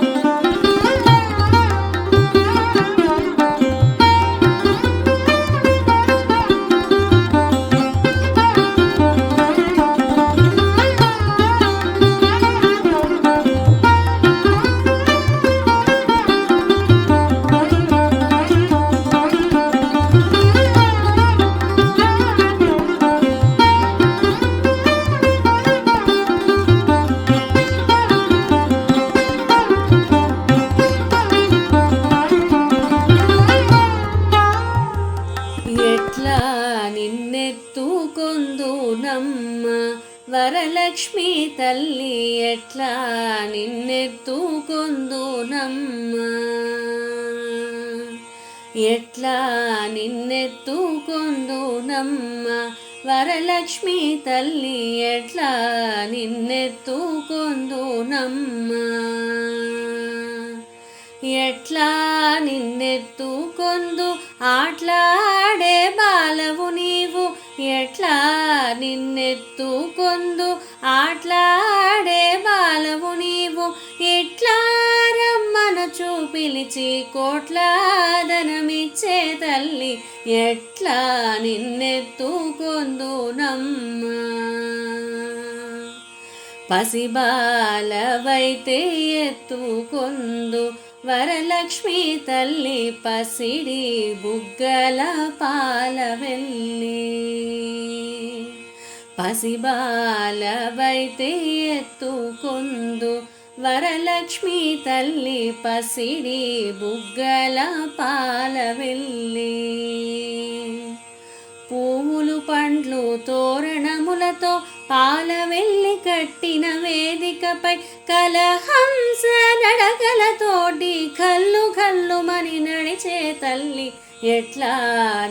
ఎట్లా నిన్నెత్తుకొందు నమ్మ వరలక్ష్మి తల్లి ఎట్లా నిన్నెత్తుకొందు నమ్మ ఎట్లా నిన్నెత్తుకొందు నమ్మ వరలక్ష్మి తల్లి ఎట్లా నిన్నెత్తుకొందు నమ్మ ఎట్లా నిన్నెత్తుకొందు ఆట్లాడే అట్లా ఎట్లా నిన్నెత్తుకొందు ఆట్లాడే బాలవు నీవు? ఎట్లా రమ్మనచు చూపిలిచి కోట్లాదనమిచ్చే తల్లి? ఎట్లా నిన్నెత్తుకొందు నమ్మ? పసిబాలవైతే ఎత్తుకొందు వరలక్ష్మి తల్లి పసిడి బుగ్గల పాలవెల్లి. పసిబాలవైతే ఎత్తుకొందు వరలక్ష్మి తల్లి పసిడి బుగ్గల పాలవెల్లి. పువ్వులు పండ్లు తోరణములతో పాల వెళ్ళి కట్టిన వేదికపై కలహంస నడకలతో కల్లు కల్లు మని నడిచే తల్లి ఎట్లా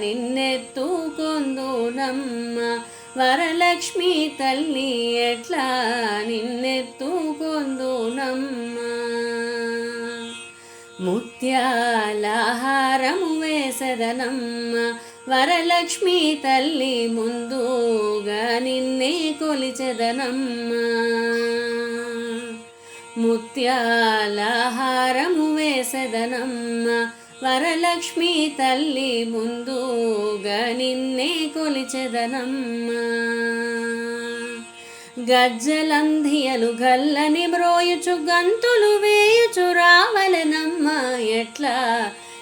నిన్నెత్తుకొందునమ్మ? వరలక్ష్మి తల్లి ఎట్లా నిన్నెత్తుకొందునమ్మ? ముత్యాలహారము వేసదనమ్మ. వరలక్ష్మి తల్లి ముందుగా నిన్నే కొలిచెదనమ్మ. ముత్యాలహారము వేసదనమ్మ వరలక్ష్మి తల్లి ముందుగా నిన్నే కొలిచెదనమ్మ. గజ్జలంధియలు గల్లని మ్రోయుచు గంతులు వేయుచు రావలనమ్మ ఎట్లా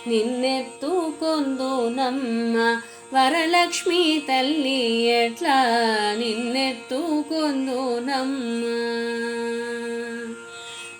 నిన్నెత్తుకొందునమ్మ వరలక్ష్మి తల్లి ఎట్లా నిన్నెత్తుకొందునమ్మ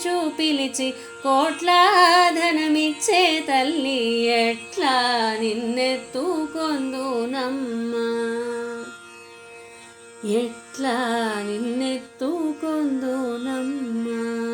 రమ్మన పిలిచి కోట్ల ధనమిచ్చే తల్లి ఎట్లా నిన్నెత్తుకొందునమ్మా? ఎట్లా నిన్నెత్తుకొందునమ్మా?